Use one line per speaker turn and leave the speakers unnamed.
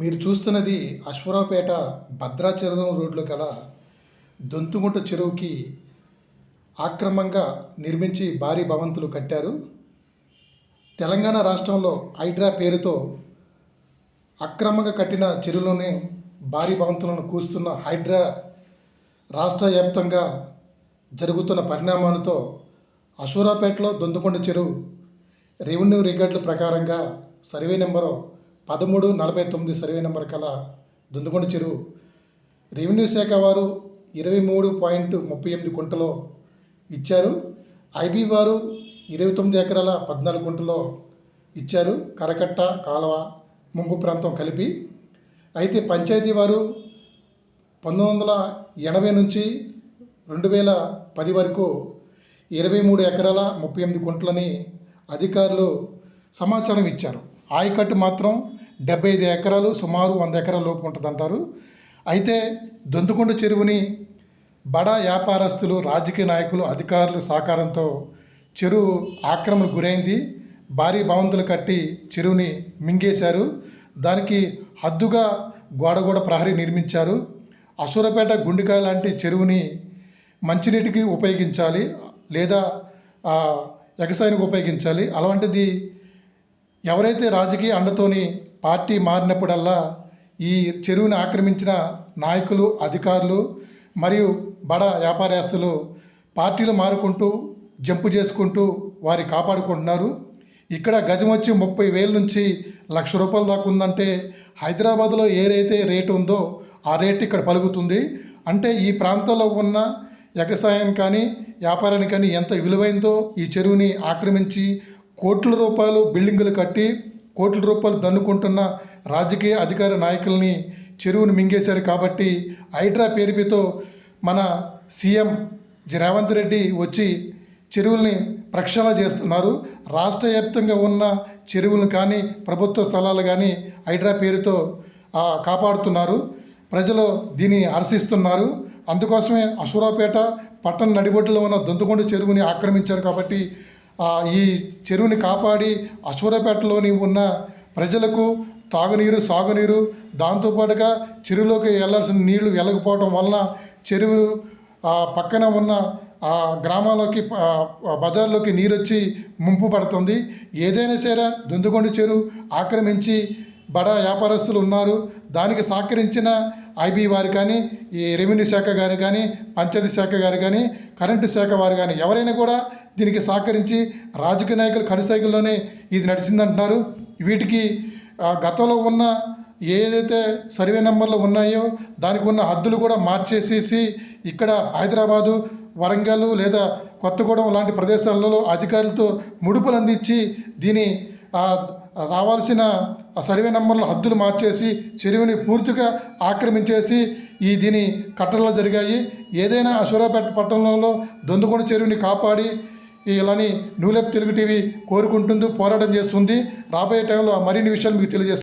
మీరు చూస్తున్నది అశ్వరావుపేట భద్రాచలం రోడ్లో గల దొంతుగుంట చెరువుకి ఆక్రమంగా నిర్మించి భారీ భవంతులు కట్టారు. తెలంగాణ రాష్ట్రంలో హైడ్రా పేరుతో అక్రమంగా కట్టిన చెరువులోని భారీ భవంతులను కూస్తున్న హైడ్రా రాష్ట్ర వ్యాప్తంగా జరుగుతున్న పరిణామాలతో అశూరాపేటలో దొందుకొండ చెరువు రెవెన్యూ రికార్డుల ప్రకారంగా సర్వే నెంబరు పదమూడు నలభై తొమ్మిది సర్వే నెంబర్ కల దుందుకొండ చెరువు రెవెన్యూ శాఖ వారు ఇరవై మూడు పాయింట్ ముప్పై ఎనిమిది కుంటలో ఇచ్చారు. ఐబీ వారు ఇరవై తొమ్మిది ఎకరాల పద్నాలుగు కుంటలో ఇచ్చారు. కరకట్ట కాలువ ముంపు ప్రాంతం కలిపి. అయితే పంచాయతీ వారు పంతొమ్మిది వందల ఎనభై నుంచి రెండు వేల పది వరకు ఇరవై మూడు ఎకరాల ముప్పై ఎనిమిది కుంటలని అధికారులు సమాచారం ఇచ్చారు. ఆయకట్టు మాత్రం డెబ్బై ఐదు ఎకరాలు సుమారు వంద ఎకరాల లోపు ఉంటుందంటారు. అయితే దొందుకొండ చెరువుని బడా వ్యాపారస్తులు రాజకీయ నాయకులు అధికారులు సహకారంతో చెరువు ఆక్రమణ గురైంది. భారీ భవంతులు కట్టి చెరువుని మింగేశారు. దానికి హద్దుగా గోడ కూడా ప్రహరీ నిర్మించారు. అసూరపేట గుండెకాయ లాంటి చెరువుని మంచినీటికి ఉపయోగించాలి లేదా ఎగసాయానికి ఉపయోగించాలి. అలాంటిది ఎవరైతే రాజకీయ అండతోని పార్టీ మారినప్పుడల్లా ఈ చెరువుని ఆక్రమించిన నాయకులు అధికారులు మరియు బడ వ్యాపారస్తులు పార్టీలు మారుకుంటూ జంపు చేసుకుంటూ వారి కాపాడుకుంటున్నారు. ఇక్కడ గజం వచ్చి ముప్పై వేల నుంచి లక్ష రూపాయల దాకా ఉందంటే హైదరాబాద్లో ఏదైతే రేటు ఉందో ఆ రేటు ఇక్కడ పలుకుతుంది. అంటే ఈ ప్రాంతంలో ఉన్న వ్యవసాయం కానీ వ్యాపారానికి కానీ ఎంత విలువైందో ఈ చెరువుని ఆక్రమించి కోట్ల రూపాయలు బిల్డింగులు కట్టి కోట్ల రూపాయలు దన్నుకుంటున్న రాజకీయ అధికార నాయకుల్ని చెరువుని మింగేశారు కాబట్టి హైడ్రా పేరుతో మన సీఎం జి రేవంత్ రెడ్డి వచ్చి చెరువుల్ని ప్రక్షాళన చేస్తున్నారు. రాష్ట్ర వ్యాప్తంగా ఉన్న చెరువులను కానీ ప్రభుత్వ స్థలాలు కానీ హైడ్రా పేరుతో కాపాడుతున్నారు. ప్రజలు దీన్ని హర్షిస్తున్నారు అందుకోసమే అసూరాపేట పట్టణ నడిబొడ్డులో ఉన్న దొంతుకొండ చెరువుని ఆక్రమించారు కాబట్టి ఈ చెరువుని కాపాడి అశ్వరపేటలోని ఉన్న ప్రజలకు తాగునీరు సాగునీరు దాంతోపాటుగా చెరువులోకి వెళ్ళాల్సిన నీళ్ళు వెళ్ళకపోవడం వలన చెరువు ఆ, పక్కన ఉన్న ఆ గ్రామాల్లోకి బజార్లోకి నీరు వచ్చి ముంపు పడుతుంది. ఏదైనా సరే దుందుకొండ చెరువు ఆక్రమించి బడా వ్యాపారస్తులు ఉన్నారు. దానికి సహకరించిన ఐబీ వారు కానీ ఈ రెవెన్యూ శాఖ గారు కానీ పంచాయతీ శాఖ గారు కానీ కరెంటు శాఖ వారు కానీ ఎవరైనా కూడా దీనికి సహకరించి రాజకీయ నాయకులు కనుసైకిల్లోనే ఇది నడిచిందంటున్నారు. వీటికి గతంలో ఉన్న ఏదైతే సర్వే నెంబర్లు ఉన్నాయో దానికి ఉన్న హద్దులు కూడా మార్చేసేసి ఇక్కడ హైదరాబాదు వరంగల్ లేదా కొత్తగూడెం లాంటి ప్రదేశాలలో అధికారులతో ముడుపులు అందించి దీని రావాల్సిన సర్వే నెంబర్ల హద్దులు మార్చేసి చెరువుని పూర్తిగా ఆక్రమించేసి ఈ దీని కట్టడలు జరిగాయి. ఏదైనా అశూరాపేట పట్టణంలో దొందుకొండ చెరువుని కాపాడి ఇలాని న్యూలెప్ తెలుగు టీవీ కోరుకుంటుంది పోరాటం చేస్తుంది. రాబోయే టైంలో మరిన్ని విషయాలు మీకు తెలియజేస్తుంది